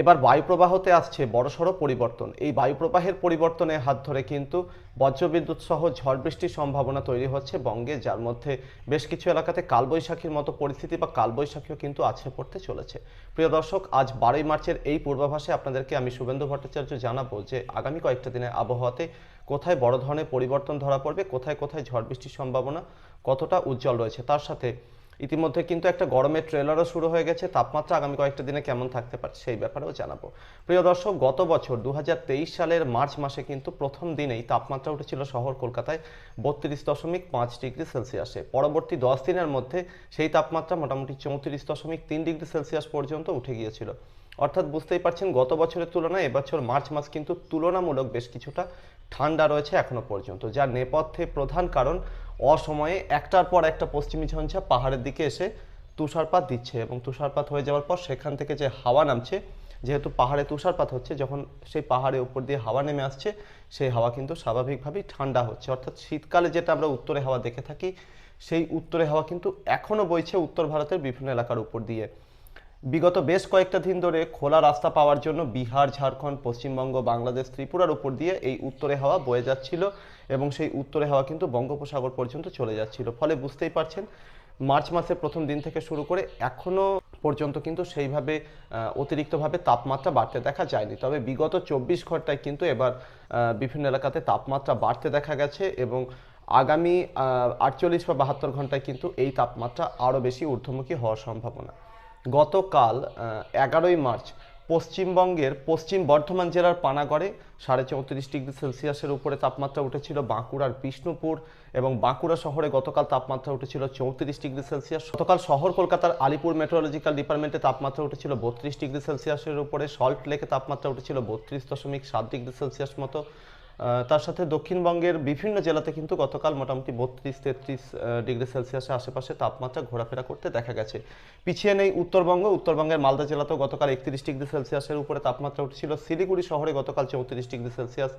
এবার বায়ুপ্রবাহতে আসছে বড়সড় পরিবর্তন। এই বায়ুপ্রবাহের পরিবর্তনের হাত ধরে কিন্তু বজ্রবিদ্যুৎ সহ ঝড় বৃষ্টির সম্ভাবনা তৈরি হচ্ছে বঙ্গে, যার মধ্যে বেশ কিছু এলাকাতে কালবৈশাখীর মতো পরিস্থিতি বা কালবৈশাখীও কিন্তু আছে পড়তে চলেছে। প্রিয় দর্শক, আজ বারোই মার্চের এই পূর্বাভাসে আপনাদেরকে আমি শুভেন্দু ভট্টাচার্য জানাব যে আগামী কয়েকটা দিনের আবহাওয়াতে কোথায় বড় ধরনের পরিবর্তন ধরা পড়বে, কোথায় কোথায় ঝড় বৃষ্টির সম্ভাবনা কতটা উজ্জ্বল রয়েছে। তার সাথে ইতিমধ্যে কিন্তু একটা গরমের ট্রেলারও শুরু হয়ে গেছে। তাপমাত্রা আগামী কয়েকটা দিনে কেমন থাকতে পারে সেই ব্যাপারেও জানাব। প্রিয় দর্শক, গত বছর দু হাজার তেইশ সালের মার্চ মাসে কিন্তু প্রথম দিনেই তাপমাত্রা উঠেছিল শহর কলকাতায় বত্রিশ দশমিক পাঁচ ডিগ্রি সেলসিয়াসে। পরবর্তী দশ দিনের মধ্যে সেই তাপমাত্রা মোটামুটি চৌত্রিশ দশমিক তিন ডিগ্রি সেলসিয়াস পর্যন্ত উঠে গিয়েছিল। অর্থাৎ বুঝতেই পারছেন, গত বছরের তুলনায় এবছর মার্চ মাস কিন্তু তুলনামূলক বেশ কিছুটা ঠান্ডা রয়েছে এখনও পর্যন্ত, যার নেপথ্যে প্রধান কারণ অসময়ে একটার পর একটা পশ্চিমী ঝঞ্ঝা পাহাড়ের দিকে এসে তুষারপাত দিচ্ছে এবং তুষারপাত হয়ে যাওয়ার পর সেখান থেকে যে হাওয়া নামছে, যেহেতু পাহাড়ে তুষারপাত হচ্ছে, যখন সেই পাহাড়ের উপর দিয়ে হাওয়া নেমে আসছে, সেই হাওয়া কিন্তু স্বাভাবিকভাবেই ঠান্ডা হচ্ছে। অর্থাৎ শীতকালে যেটা আমরা উত্তরে হাওয়া দেখে থাকি, সেই উত্তরে হাওয়া কিন্তু এখনও বইছে উত্তর ভারতের বিভিন্ন এলাকার উপর দিয়ে। বিগত বেশ কয়েকটা দিন ধরে খোলা রাস্তা পাওয়ার জন্য বিহার, ঝাড়খণ্ড, পশ্চিমবঙ্গ, বাংলাদেশ, ত্রিপুরার উপর দিয়ে এই উত্তরে হাওয়া বয়ে যাচ্ছিল এবং সেই উত্তরে হাওয়া কিন্তু বঙ্গোপসাগর পর্যন্ত চলে যাচ্ছিল। ফলে বুঝতেই পারছেন, মার্চ মাসের প্রথম দিন থেকে শুরু করে এখনও পর্যন্ত কিন্তু সেইভাবে অতিরিক্তভাবে তাপমাত্রা বাড়তে দেখা যায়নি। তবে বিগত চব্বিশ ঘন্টায় কিন্তু এবার বিভিন্ন এলাকাতে তাপমাত্রা বাড়তে দেখা গেছে এবং আগামী আটচল্লিশ বা বাহাত্তর ঘন্টায় কিন্তু এই তাপমাত্রা আরও বেশি ঊর্ধ্বমুখী হওয়ার সম্ভাবনা। গতকাল এগারোই মার্চ পশ্চিমবঙ্গের পশ্চিম বর্ধমান জেলার পানাগড়ে সাড়ে চৌত্রিশ ডিগ্রি সেলসিয়াসের উপরে তাপমাত্রা উঠেছিল বাঁকুড়ার বিষ্ণুপুর এবং বাঁকুড়া শহরে গতকাল তাপমাত্রা উঠেছিল চৌত্রিশ ডিগ্রি সেলসিয়াস। গতকাল শহর কলকাতার আলিপুর মেট্রোলজিক্যাল ডিপার্টমেন্টে তাপমাত্রা উঠেছিল বত্রিশ ডিগ্রি সেলসিয়াসের উপরে সল্ট লেকে তাপমাত্রা উঠেছিল বত্রিশ দশমিক সাত ডিগ্রি সেলসিয়াস মতো। তার সাথে দক্ষিণবঙ্গের বিভিন্ন জেলাতে কিন্তু গতকাল মোটামুটি বত্রিশ, তেত্রিশ ডিগ্রি সেলসিয়াসের আশেপাশে তাপমাত্রা ঘোরাফেরা করতে দেখা গেছে। পিছিয়ে নেই উত্তরবঙ্গ। উত্তরবঙ্গের মালদা জেলাতেও গতকাল একত্রিশ ডিগ্রি সেলসিয়াসের উপরে তাপমাত্রা উঠেছিল। শিলিগুড়ি শহরে গতকাল চৌত্রিশ ডিগ্রি সেলসিয়াস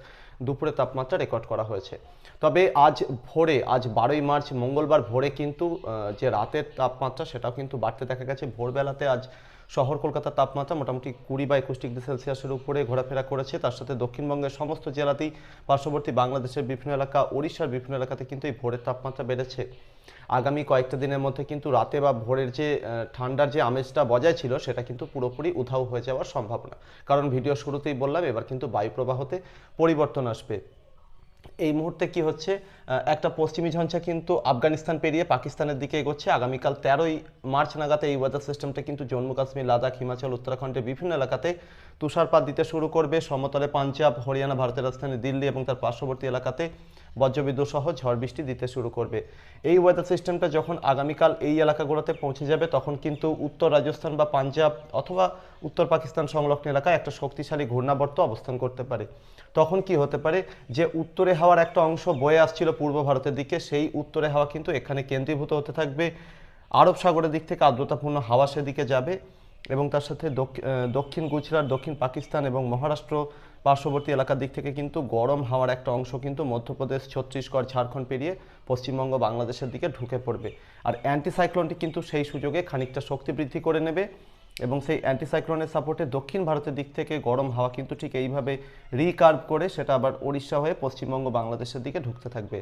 দুপুরে তাপমাত্রা রেকর্ড করা হয়েছে। তবে আজ ভোরে, আজ বারোই মার্চ, মঙ্গলবার ভোরে কিন্তু যে রাতের তাপমাত্রা সেটাও কিন্তু বাড়তে দেখা গেছে। ভোরবেলাতে আজ শহর কলকাতার তাপমাত্রা মোটামুটি কুড়ি বা একুশ ডিগ্রি সেলসিয়াসের উপরে ঘোরাফেরা করেছে। তার সাথে দক্ষিণবঙ্গের সমস্ত জেলাতেই পার্শ্ববর্তী বাংলাদেশের বিভিন্ন এলাকা, ওড়িশার বিভিন্ন এলাকাতে কিন্তু এই ভোরের তাপমাত্রা বেড়েছে। আগামী কয়েকটা দিনের মধ্যে কিন্তু রাতে বা ভোরের যে ঠান্ডার যে আমেজটা বজায় ছিল, সেটা কিন্তু পুরোপুরি উধাও হয়ে যাওয়ার সম্ভাবনা। কারণ ভিডিও শুরুতেই বললাম, এবার কিন্তু বায়ু প্রবাহতে পরিবর্তন আসবে। এই মুহূর্তে কি হচ্ছে? একটা পশ্চিমী ঝঞ্ঝা কিন্তু আফগানিস্তান পেরিয়ে পাকিস্তানের দিকে এগোচ্ছে। আগামীকাল তেরোই মার্চ নাগাদ এই ওয়েদার সিস্টেমটা কিন্তু জম্মু কাশ্মীর, লাদাখ, হিমাচল উত্তরাখণ্ডের বিভিন্ন এলাকাতে তুষারপাত দিতে শুরু করবে। সমতলে পাঞ্জাব, হরিয়ানা, ভারতের রাজধানী দিল্লি এবং তার পার্শ্ববর্তী এলাকাতে বজ্রবিদ্যুৎ সহ ঝড় বৃষ্টি দিতে শুরু করবে। এই ওয়েদার সিস্টেমটা যখন আগামীকাল এই এলাকাগুলোতে পৌঁছে যাবে, তখন কিন্তু উত্তর রাজস্থান বা পাঞ্জাব অথবা উত্তর পাকিস্তান সংলগ্ন এলাকায় একটা শক্তিশালী ঘূর্ণাবর্ত অবস্থান করতে পারে। তখন কি হতে পারে? যে উত্তরে হাওয়ার একটা অংশ বয়ে আসছিল পূর্ব ভারতের দিকে, সেই উত্তরে হাওয়া কিন্তু এখানে কেন্দ্রীভূত হতে থাকবে। আরব সাগরের দিক থেকে আর্দ্রতাপূর্ণ হাওয়া সেদিকে যাবে এবং তার সাথে দক্ষ- দক্ষিণ গুজরাট, দক্ষিণ পাকিস্তান এবং মহারাষ্ট্র পার্শ্ববর্তী এলাকার দিক থেকে কিন্তু গরম হাওয়ার একটা অংশ কিন্তু মধ্যপ্রদেশ, ছত্তিশগড়, ঝাড়খণ্ড পেরিয়ে পশ্চিমবঙ্গ, বাংলাদেশের দিকে ঢুকে পড়বে। আর অ্যান্টিসাইক্লোনটি কিন্তু সেই সুযোগে খানিকটা শক্তি বৃদ্ধি করে নেবে। এবং সেই অ্যান্টিসাইক্লোনের সাপোর্টে দক্ষিণ ভারতের দিক থেকে গরম হাওয়া কিন্তু ঠিক এইভাবে রিকার্ভ করে সেটা আবার ওড়িশা হয়ে পশ্চিমবঙ্গ, বাংলাদেশের দিকে ঢুকতে থাকবে।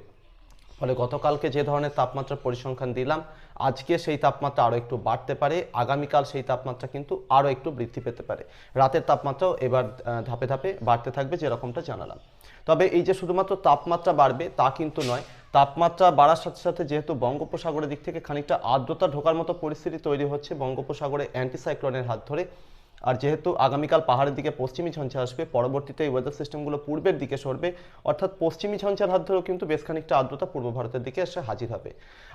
ফলে গতকালকে যে ধরনের তাপমাত্রা পরিসংখ্যান দিলাম, আজকে সেই তাপমাত্রা আরও একটু বাড়তে পারে, আগামীকাল সেই তাপমাত্রা কিন্তু আরও একটু বৃদ্ধি পেতে পারে। রাতের তাপমাত্রাও এবার ধাপে ধাপে বাড়তে থাকবে যেরকমটা জানালাম। তবে এই যে শুধুমাত্র তাপমাত্রা বাড়বে তা কিন্তু নয় তাপমাত্রা বাড়ার সাথে সাথে যেহেতু বঙ্গোপসাগরের দিক থেকে খানিকটা আর্দ্রতা ঢোকার মতো পরিস্থিতি তৈরি হচ্ছে, বঙ্গোপসাগরে অ্যান্টিসাইক্লোনের হাত ধরে আর যেহেতু আগামীকাল পাহাড়ের দিকে পশ্চিমী ঝঞ্ঝা আসবে, পরবর্তীতে এই ওয়েদার সিস্টেমগুলো পূর্বের দিকে সরবে, অর্থাৎ পশ্চিমী ঝঞ্ঝার হাত ধরেও কিন্তু বেশ খানিকটা আর্দ্রতা পূর্ব ভারতের দিকে এসে হাজির হবে।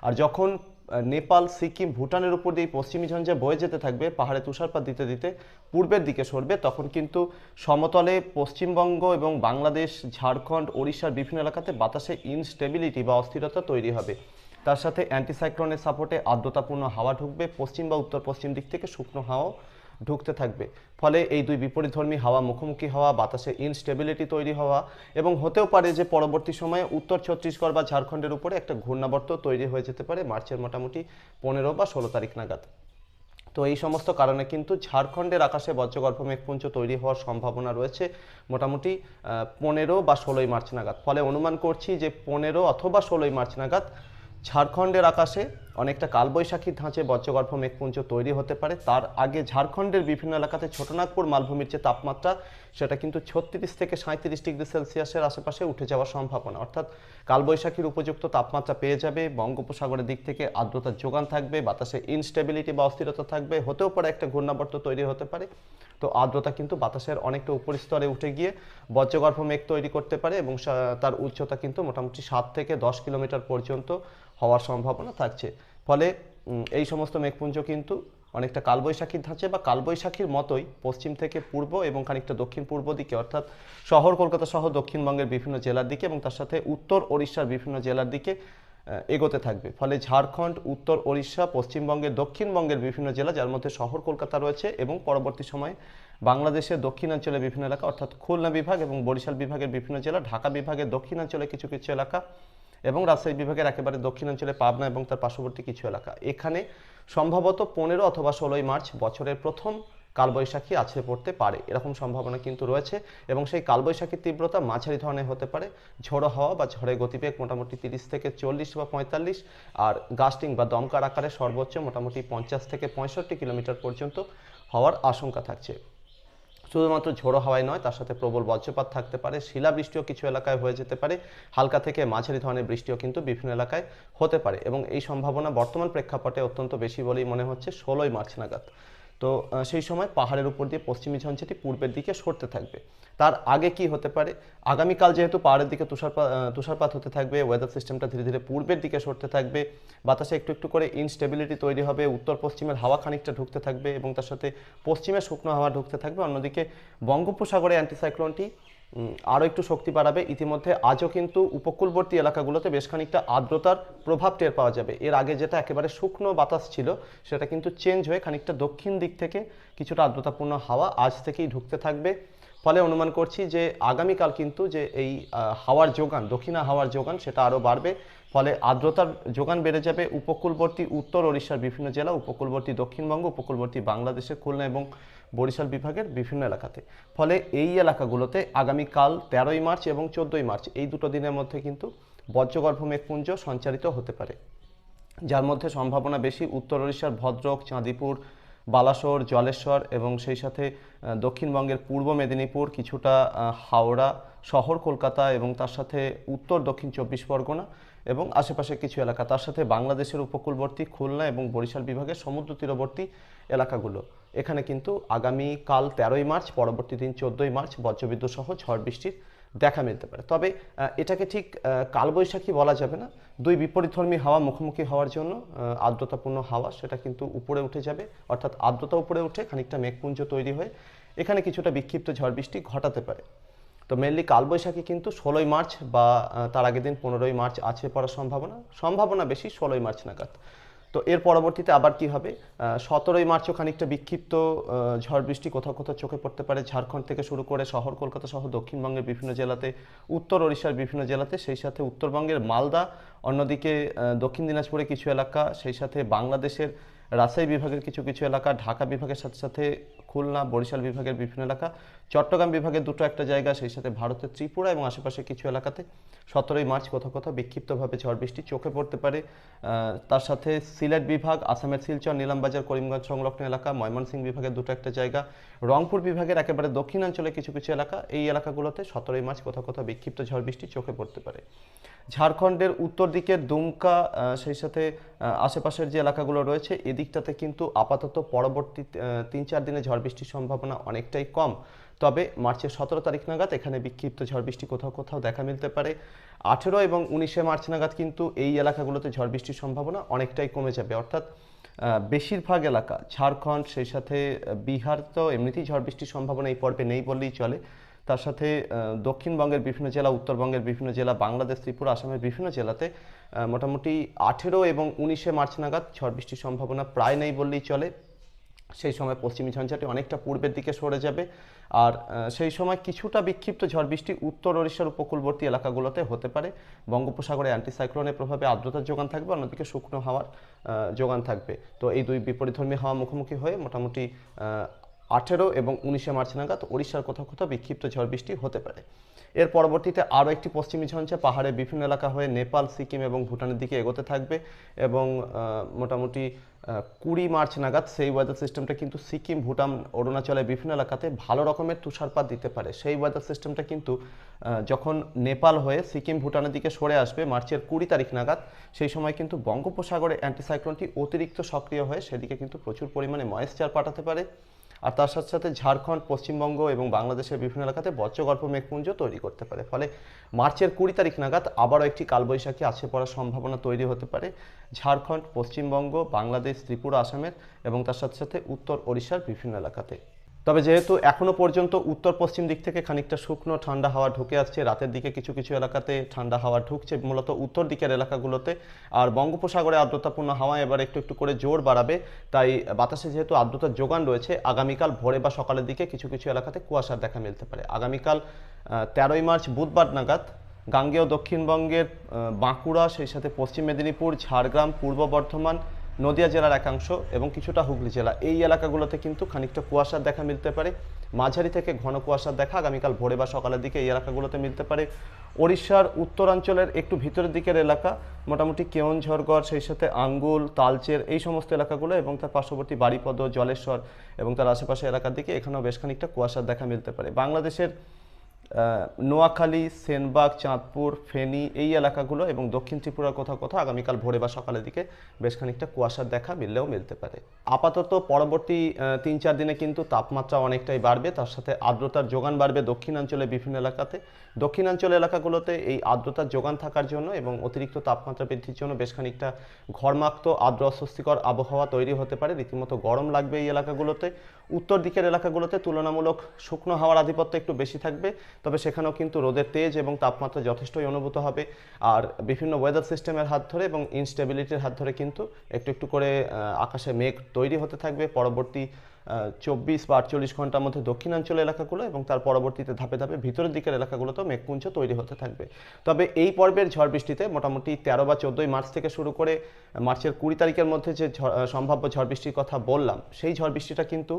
আর যখন নেপাল, সিকিম, ভুটানের উপর দিয়ে পশ্চিমী ঝঞ্ঝা বয়ে যেতে থাকবে, পাহাড়ে তুষারপাত দিতে দিতে পূর্বের দিকে সরবে, তখন কিন্তু সমতলে পশ্চিমবঙ্গ এবং বাংলাদেশ, ঝাড়খণ্ড, ওড়িশার বিভিন্ন এলাকাতে বাতাসে ইনস্টেবিলিটি বা অস্থিরতা তৈরি হবে। তার সাথে অ্যান্টিসাইক্লোনের সাপোর্টে আর্দ্রতাপূর্ণ হাওয়া ঢুকবে, পশ্চিম বা উত্তর পশ্চিম দিক থেকে শুকনো হাওয়াও ঢুকতে থাকবে। ফলে এই দুই বিপরীতধর্মী হাওয়া, মুখোমুখি হওয়া, বাতাসে ইনস্টেবিলিটি তৈরি হওয়া এবং হতেও পারে যে পরবর্তী সময়ে উত্তর ছত্তিশগড় বা ঝাড়খণ্ডের উপরে একটা ঘূর্ণাবর্ত তৈরি হয়ে যেতে পারে মার্চের মোটামুটি পনেরো বা ষোলো তারিখ নাগাদ। তো এই সমস্ত কারণে কিন্তু ঝাড়খণ্ডের আকাশে বজ্রগর্ভ মেঘপুঞ্জ তৈরি হওয়ার সম্ভাবনা রয়েছে মোটামুটি পনেরো বা ষোলোই মার্চ নাগাদ। ফলে অনুমান করছি যে পনেরো অথবা ষোলোই মার্চ নাগাদ ঝাড়খণ্ডের আকাশে অনেকটা কালবৈশাখীর ধাঁচে বজ্রগর্ভ মেঘপুঞ্জ তৈরি হতে পারে। তার আগে ঝাড়খণ্ডের বিভিন্ন এলাকাতে ছোটনাগপুর মালভূমির যে তাপমাত্রা, সেটা কিন্তু ছত্রিশ থেকে সাঁত্রিশ ডিগ্রি সেলসিয়াসের আশেপাশে উঠে যাওয়ার সম্ভাবনা। অর্থাৎ কালবৈশাখীর উপযুক্ত তাপমাত্রা পেয়ে যাবে, বঙ্গোপসাগরের দিক থেকে আর্দ্রতার যোগান থাকবে বাতাসে ইনস্টেবিলিটি বা অস্থিরতা থাকবে, হতেও পারে একটা ঘূর্ণাবর্ত তৈরি হতে পারে। তো আর্দ্রতা কিন্তু বাতাসের অনেকটা উপরিস্তরে উঠে গিয়ে বজ্রগর্ভ মেঘ তৈরি করতে পারে এবং তার উচ্চতা কিন্তু মোটামুটি সাত থেকে দশ কিলোমিটার পর্যন্ত হওয়ার সম্ভাবনা থাকছে। ফলে এই সমস্ত মেঘপুঞ্জ কিন্তু অনেকটা কালবৈশাখীর ধাঁচে বা কালবৈশাখীর মতোই পশ্চিম থেকে পূর্ব এবং খানিকটা দক্ষিণ পূর্ব দিকে, অর্থাৎ শহর কলকাতা সহ দক্ষিণবঙ্গের বিভিন্ন জেলার দিকে এবং তার সাথে উত্তর ওড়িশার বিভিন্ন জেলার দিকে এগোতে থাকবে। ফলে ঝাড়খণ্ড, উত্তর ওড়িশা, পশ্চিমবঙ্গের, দক্ষিণবঙ্গের বিভিন্ন জেলা যার মধ্যে শহর কলকাতা রয়েছে এবং পরবর্তী সময়ে বাংলাদেশের দক্ষিণাঞ্চলের বিভিন্ন এলাকা, অর্থাৎ খুলনা বিভাগ এবং বরিশাল বিভাগের বিভিন্ন জেলা, ঢাকা বিভাগের দক্ষিণাঞ্চলে কিছু কিছু এলাকা এবং রাজশাহী বিভাগের একেবারে দক্ষিণাঞ্চলে পাবনা এবং তার পার্শ্ববর্তী কিছু এলাকা। এখানে সম্ভবত পনেরো অথবা ষোলোই মার্চ বছরের প্রথম কালবৈশাখী আছড়ে পড়তে পারে, এরকম সম্ভাবনা কিন্তু রয়েছে এবং সেই কালবৈশাখীর তীব্রতা মাঝারি ধরনের হতে পারে। ঝোড়ো হাওয়া বা ঝড়ের গতিবেগ মোটামুটি তিরিশ থেকে চল্লিশ বা পঁয়তাল্লিশ আর গাস্টিং বা দমকার আকারে সর্বোচ্চ মোটামুটি পঞ্চাশ থেকে পঁয়ষট্টি কিলোমিটার পর্যন্ত হওয়ার আশঙ্কা থাকছে। শুধুমাত্র ঝোড়ো হাওয়াই নয়, তার সাথে প্রবল বজ্রপাত থাকতে পারে, শিলাবৃষ্টিও কিছু এলাকায় হয়ে যেতে পারে, হালকা থেকে মাঝারি ধরনের বৃষ্টিও কিন্তু বিভিন্ন এলাকায় হতে পারে এবং এই সম্ভাবনা বর্তমান প্রেক্ষাপটে অত্যন্ত বেশি বলেই মনে হচ্ছে ষোলোই মার্চ নাগাদ। তো সেই সময় পাহাড়ের উপর দিয়ে পশ্চিমী ঝঞ্ঝাটি পূর্বের দিকে সরতে থাকবে। তার আগে কি হতে পারে? আগামীকাল যেহেতু পাহাড়ের দিকে তুষারপাত তুষারপাত হতে থাকবে ওয়েদার সিস্টেমটা ধীরে ধীরে পূর্বের দিকে সরতে থাকবে, বাতাসে একটু একটু করে ইনস্টেবিলিটি তৈরি হবে, উত্তর পশ্চিমের হাওয়া খানিকটা ঢুকতে থাকবে এবং তার সাথে পশ্চিমে শুকনো হাওয়া ঢুকতে থাকবে। অন্যদিকে বঙ্গোপসাগরে অ্যান্টিসাইক্লোনটি আরও একটু শক্তি বাড়াবে। ইতিমধ্যে আজও কিন্তু উপকূলবর্তী এলাকাগুলোতে বেশ খানিকটা আর্দ্রতার প্রভাব টের পাওয়া যাবে। এর আগে যেটা একেবারে শুকনো বাতাস ছিল, সেটা কিন্তু চেঞ্জ হয়ে খানিকটা দক্ষিণ দিক থেকে কিছুটা আর্দ্রতাপূর্ণ হাওয়া আজ থেকেই ঢুকতে থাকবে। ফলে অনুমান করছি যে আগামীকাল কিন্তু যে এই হাওয়ার যোগান, দক্ষিণা হাওয়ার যোগান, সেটা আরও বাড়বে। ফলে আর্দ্রতার যোগান বেড়ে যাবে উপকূলবর্তী, উত্তর ওড়িশার বিভিন্ন জেলা, উপকূলবর্তী দক্ষিণবঙ্গ, উপকূলবর্তী বাংলাদেশের খুলনা এবং বরিশাল বিভাগের বিভিন্ন এলাকাতে। ফলে এই এলাকাগুলোতে আগামীকাল তেরোই মার্চ এবং চোদ্দোই মার্চ এই দুটো দিনের মধ্যে কিন্তু বজ্রগর্ভ মেঘপুঞ্জ সঞ্চারিত হতে পারে। যার মধ্যে সম্ভাবনা বেশি উত্তর ওড়িশার ভদ্রক, চাঁদিপুর, বালাসোর, জলেশ্বর এবং সেই সাথে দক্ষিণবঙ্গের পূর্ব মেদিনীপুর, কিছুটা হাওড়া শহর কলকাতা এবং তার সাথে উত্তর দক্ষিণ চব্বিশ পরগনা এবং আশেপাশে কিছু এলাকা। তার সাথে বাংলাদেশের উপকূলবর্তী খুলনা এবং বরিশাল বিভাগের সমুদ্র তীরবর্তী এলাকাগুলো। এখানে কিন্তু আগামী কাল তেরোই মার্চ, পরবর্তী দিন চোদ্দোই মার্চ বজ্রবিদ্যুৎ সহ ঝড় বৃষ্টির দেখা মিলতে পারে। তবে এটাকে ঠিক কালবৈশাখী বলা যাবে না। দুই বিপরীতধর্মী হাওয়া মুখোমুখি হওয়ার জন্য আর্দ্রতাপূর্ণ হাওয়া সেটা কিন্তু উপরে উঠে যাবে। অর্থাৎ আর্দ্রতা উপরে উঠে খানিকটা মেঘপুঞ্জ তৈরি হয়ে এখানে কিছুটা বিক্ষিপ্ত ঝড় বৃষ্টি ঘটাতে পারে। তো মেনলি কালবৈশাখী কিন্তু ষোলোই মার্চ বা তার আগের দিন পনেরোই মার্চ আছে পড়ার সম্ভাবনা। সম্ভাবনা বেশি ষোলোই মার্চ নাগাদ। তো এর পরবর্তীতে আবার কি হবে? সতেরোই মার্চও খানিকটা বিক্ষিপ্ত ঝড় বৃষ্টি কোথাও কোথাও চোখে পড়তে পারে। ঝাড়খণ্ড থেকে শুরু করে শহর কলকাতা সহ দক্ষিণবঙ্গের বিভিন্ন জেলাতে, উত্তর ওড়িশার বিভিন্ন জেলাতে, সেই সাথে উত্তরবঙ্গের মালদা, অন্যদিকে দক্ষিণ দিনাজপুরে কিছু এলাকা, সেই সাথে বাংলাদেশের রাজশাহী বিভাগের কিছু কিছু এলাকা, ঢাকা বিভাগের সাথে সাথে খুলনা, বরিশাল বিভাগের বিভিন্ন এলাকা। চট্টগ্রাম বিভাগের দুটো একটা জায়গা, সেই সাথে ভারতের ত্রিপুরা এবং আশেপাশে কিছু এলাকাতে সতেরোই মার্চ কোথাও কোথাও বিক্ষিপ্তভাবে ঝড় বৃষ্টি চোখে পড়তে পারে। তার সাথে সিলেট বিভাগ, আসামের শিলচর, নীলামবাজার, করিমগঞ্জ সংলগ্ন এলাকা, ময়মনসিংহ বিভাগের দুটো একটা জায়গা, রংপুর বিভাগের একেবারে দক্ষিণাঞ্চলে কিছু কিছু এলাকা, এই এলাকাগুলোতে সতেরোই মার্চ কোথাও কোথাও বিক্ষিপ্ত ঝড় বৃষ্টি চোখে পড়তে পারে। ঝাড়খণ্ডের উত্তর দিকের দুমকা সেই সাথে আশেপাশের যে এলাকাগুলো রয়েছে, এদিকটাতে কিন্তু আপাতত পরবর্তী তিন চার দিনে ঝড় বৃষ্টির সম্ভাবনা অনেকটাই কম। তবে মার্চের সতেরো তারিখ নাগাদ এখানে বিক্ষিপ্ত ঝড় বৃষ্টি কোথাও কোথাও দেখা মিলতে পারে। আঠেরো এবং উনিশে মার্চ নাগাদ কিন্তু এই এলাকাগুলোতে ঝড় বৃষ্টির সম্ভাবনা অনেকটাই কমে যাবে। অর্থাৎ বেশিরভাগ এলাকা, ঝাড়খণ্ড, সেই সাথে বিহার তো এমনিতেই ঝড় বৃষ্টির সম্ভাবনা এই পর্বে নেই বললেই চলে। তার সাথে দক্ষিণবঙ্গের বিভিন্ন জেলা, উত্তরবঙ্গের বিভিন্ন জেলা, বাংলাদেশ, ত্রিপুরা, আসামের বিভিন্ন জেলাতে মোটামুটি আঠেরো এবং উনিশে মার্চ নাগাদ ঝড় বৃষ্টির সম্ভাবনা প্রায় নেই বললেই চলে। সেই সময় পশ্চিমী ঝঞ্ঝাটি অনেকটা পূর্বের দিকে সরে যাবে। আর সেই সময় কিছুটা বিক্ষিপ্ত ঝড় বৃষ্টি উত্তর ওড়িশার উপকূলবর্তী এলাকাগুলোতে হতে পারে। বঙ্গোপসাগরে অ্যান্টিসাইক্লোনের প্রভাবে আর্দ্রতার যোগান থাকবে, অন্যদিকে শুকনো হাওয়ার যোগান থাকবে। তো এই দুই বিপরীতধর্মী হাওয়া মুখোমুখি হয়ে মোটামুটি আঠেরো এবং উনিশে মার্চ নাগাদ ওড়িশার কোথাও কোথাও বিক্ষিপ্ত ঝড় বৃষ্টি হতে পারে। এর পরবর্তীতে আরও একটি পশ্চিমী ঝঞ্ঝা পাহাড়ের বিভিন্ন এলাকা হয়ে নেপাল, সিকিম এবং ভুটানের দিকে এগোতে থাকবে এবং মোটামুটি কুড়ি মার্চ নাগাদ সেই ওয়েদার সিস্টেমটা কিন্তু সিকিম, ভুটান, অরুণাচলের বিভিন্ন এলাকাতে ভালো রকমের তুষারপাত দিতে পারে। সেই ওয়েদার সিস্টেমটা কিন্তু যখন নেপাল হয়ে সিকিম, ভুটানের দিকে সরে আসবে মার্চের কুড়ি তারিখ নাগাদ, সেই সময় কিন্তু বঙ্গোপসাগরে অ্যান্টিসাইক্লোনটি অতিরিক্ত সক্রিয় হয়ে সেদিকে কিন্তু প্রচুর পরিমাণে ময়েশ্চার পাঠাতে পারে। আর তার সাথে সাথে ঝাড়খণ্ড, পশ্চিমবঙ্গ এবং বাংলাদেশের বিভিন্ন এলাকাতে বজ্রগল্প মেঘপুঞ্জ তৈরি করতে পারে। ফলে মার্চের কুড়ি তারিখ নাগাদ আবারও একটি কালবৈশাখী আছে পড়ার সম্ভাবনা তৈরি হতে পারে। ঝাড়খণ্ড, পশ্চিমবঙ্গ, বাংলাদেশ, ত্রিপুরা, আসামের এবং তার সাথে সাথে উত্তর ওড়িশার বিভিন্ন এলাকাতে। তবে যেহেতু এখনও পর্যন্ত উত্তর পশ্চিম দিক থেকে খানিকটা শুকনো ঠান্ডা হাওয়া ঢুকে আসছে, রাতের দিকে কিছু কিছু এলাকাতে ঠান্ডা হাওয়া ঢুকছে, মূলত উত্তর দিকের এলাকাগুলোতে। আর বঙ্গোপসাগরে আর্দ্রতাপূর্ণ হাওয়া এবার একটু একটু করে জোর বাড়াবে, তাই বাতাসে যেহেতু আর্দ্রতার যোগান রয়েছে, আগামীকাল ভোরে বা সকালের দিকে কিছু কিছু এলাকাতে কুয়াশার দেখা মিলতে পারে। আগামীকাল তেরোই মার্চ বুধবার নাগাদ গাঙ্গেয় দক্ষিণবঙ্গের বাঁকুড়া, সেই সাথে পশ্চিম মেদিনীপুর, ঝাড়গ্রাম, পূর্ব বর্ধমান নদিয়া জেলার একাংশ এবং কিছুটা হুগলি জেলা। এই এলাকাগুলোতে কিন্তু খানিকটা কুয়াশার দেখা মিলতে পারে। মাঝারি থেকে ঘন কুয়াশার দেখা আগামীকাল ভোরে বা সকালের দিকে এই এলাকাগুলোতে মিলতে পারে। ওড়িশার উত্তরাঞ্চলের একটু ভিতরের দিকের এলাকা, মোটামুটি কেওনঝড়গড় সেই সাথে আঙ্গুল, তালচের এই সমস্ত এলাকাগুলো এবং তার পার্শ্ববর্তী বাড়িপদ জলেশ্বর এবং তার আশেপাশে এলাকার দিকে এখানেও বেশ খানিকটা কুয়াশার দেখা মিলতে পারে। বাংলাদেশের নোয়াখালী, সেনবাগ, চাঁদপুর, ফেনী এই এলাকাগুলো এবং দক্ষিণ ত্রিপুরার কোথাও কোথাও আগামীকাল ভোরে বা সকালের দিকে বেশ খানিকটা কুয়াশার দেখা মিললেও মিলতে পারে। আপাতত পরবর্তী তিন চার দিনে কিন্তু তাপমাত্রা অনেকটাই বাড়বে, তার সাথে আর্দ্রতার যোগান বাড়বে দক্ষিণাঞ্চলে বিভিন্ন এলাকাতে। দক্ষিণাঞ্চল এলাকাগুলোতে এই আর্দ্রতার যোগান থাকার জন্য এবং অতিরিক্ত তাপমাত্রা বৃদ্ধির জন্য বেশ খানিকটা ঘর্মাক্ত, আর্দ্র অস্বস্তিকর আবহাওয়া তৈরি হতে পারে। রীতিমতো গরম লাগবে এই এলাকাগুলোতে। উত্তর দিকের এলাকাগুলোতে তুলনামূলক শুকনো হাওয়ার আধিপত্য একটু বেশি থাকবে। তবে সেখানেও কিন্তু রোদের তেজ এবং তাপমাত্রা যথেষ্টই অনুভূত হবে। আর বিভিন্ন ওয়েদার সিস্টেমের হাত ধরে এবং ইনস্টেবিলিটির হাত ধরে কিন্তু একটু একটু করে আকাশে মেঘ তৈরি হতে থাকবে। পরবর্তী চব্বিশ বা আটচল্লিশ ঘণ্টার মধ্যে দক্ষিণাঞ্চল এলাকাগুলো এবং তার পরবর্তীতে ধাপে ধাপে ভিতরের দিকের এলাকাগুলোতেও মেঘপুঞ্জ তৈরি হতে থাকবে। তবে এই পর্বের ঝড় বৃষ্টিতে মোটামুটি তেরো বা চোদ্দোই মার্চ থেকে শুরু করে মার্চের কুড়ি তারিখের মধ্যে যে সম্ভাব্য ঝড় বৃষ্টির কথা বললাম, সেই ঝড় বৃষ্টিটা কিন্তু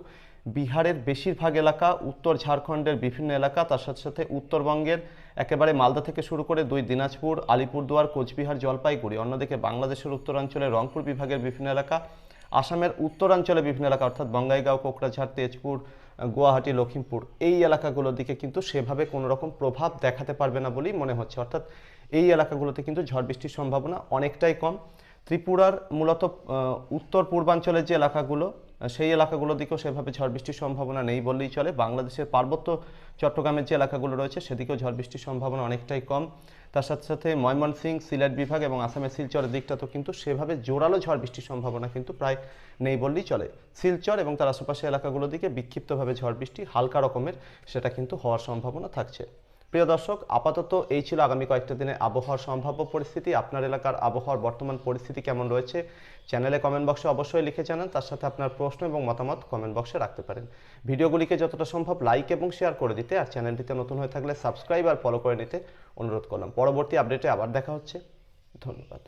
বিহারের বেশিরভাগ এলাকা, উত্তর ঝাড়খণ্ডের বিভিন্ন এলাকা, তার সাথে সাথে উত্তরবঙ্গের একেবারে মালদা থেকে শুরু করে দুই দিনাজপুর, আলিপুরদুয়ার, কোচবিহার, জলপাইগুড়ি, অন্যদিকে বাংলাদেশের উত্তরাঞ্চলে রংপুর বিভাগের বিভিন্ন এলাকা আসামের উত্তরাঞ্চলে বিভিন্ন এলাকা, অর্থাৎ বঙ্গাইগাঁও কোকরাঝাড় তেজপুর, গুয়াহাটি লখিমপুর এই এলাকাগুলোর দিকে কিন্তু সেভাবে কোনো রকম প্রভাব দেখাতে পারবে না বলেই মনে হচ্ছে। অর্থাৎ এই এলাকাগুলোতে কিন্তু ঝড় বৃষ্টির সম্ভাবনা অনেকটাই কম। ত্রিপুরার মূলত উত্তর পূর্বাঞ্চলের যে এলাকাগুলো সেই এলাকাগুলোর দিকেও সেভাবে ঝড় বৃষ্টির সম্ভাবনা নেই বললেই চলে। বাংলাদেশের পার্বত্য চট্টগ্রামের যে এলাকাগুলো রয়েছে, সেদিকেও ঝড় বৃষ্টির সম্ভাবনা অনেকটাই কম। তার সাথে সাথে ময়মনসিং, সিলেট বিভাগ এবং আসামের শিলচরের দিকটা তো কিন্তু সেভাবে জোরালো ঝড় বৃষ্টির সম্ভাবনা কিন্তু প্রায় নেই বললেই চলে। শিলচর এবং তার আশেপাশের এলাকাগুলো দিকে বিক্ষিপ্তভাবে ঝড় বৃষ্টি হালকা রকমের সেটা কিন্তু হওয়ার সম্ভাবনা থাকছে। প্রিয় দর্শক, আপাতত এই ছিল আগামী কয়েকটা দিনে আবহাওয়ার সম্ভাব্য পরিস্থিতি। আপনার এলাকার আবহাওয়ার বর্তমান পরিস্থিতি কেমন রয়েছে চ্যানেলে কমেন্ট বক্সে অবশ্যই লিখে জানান, তার সাথে আপনার প্রশ্ন এবং মতামত কমেন্ট বক্সে রাখতে পারেন। ভিডিওগুলিকে যতটা সম্ভব লাইক এবং শেয়ার করে দিতে আর চ্যানেলটিতে নতুন হয়ে থাকলে সাবস্ক্রাইব আর ফলো করে নিতে অনুরোধ করলাম। পরবর্তী আপডেটে আবার দেখা হচ্ছে। ধন্যবাদ।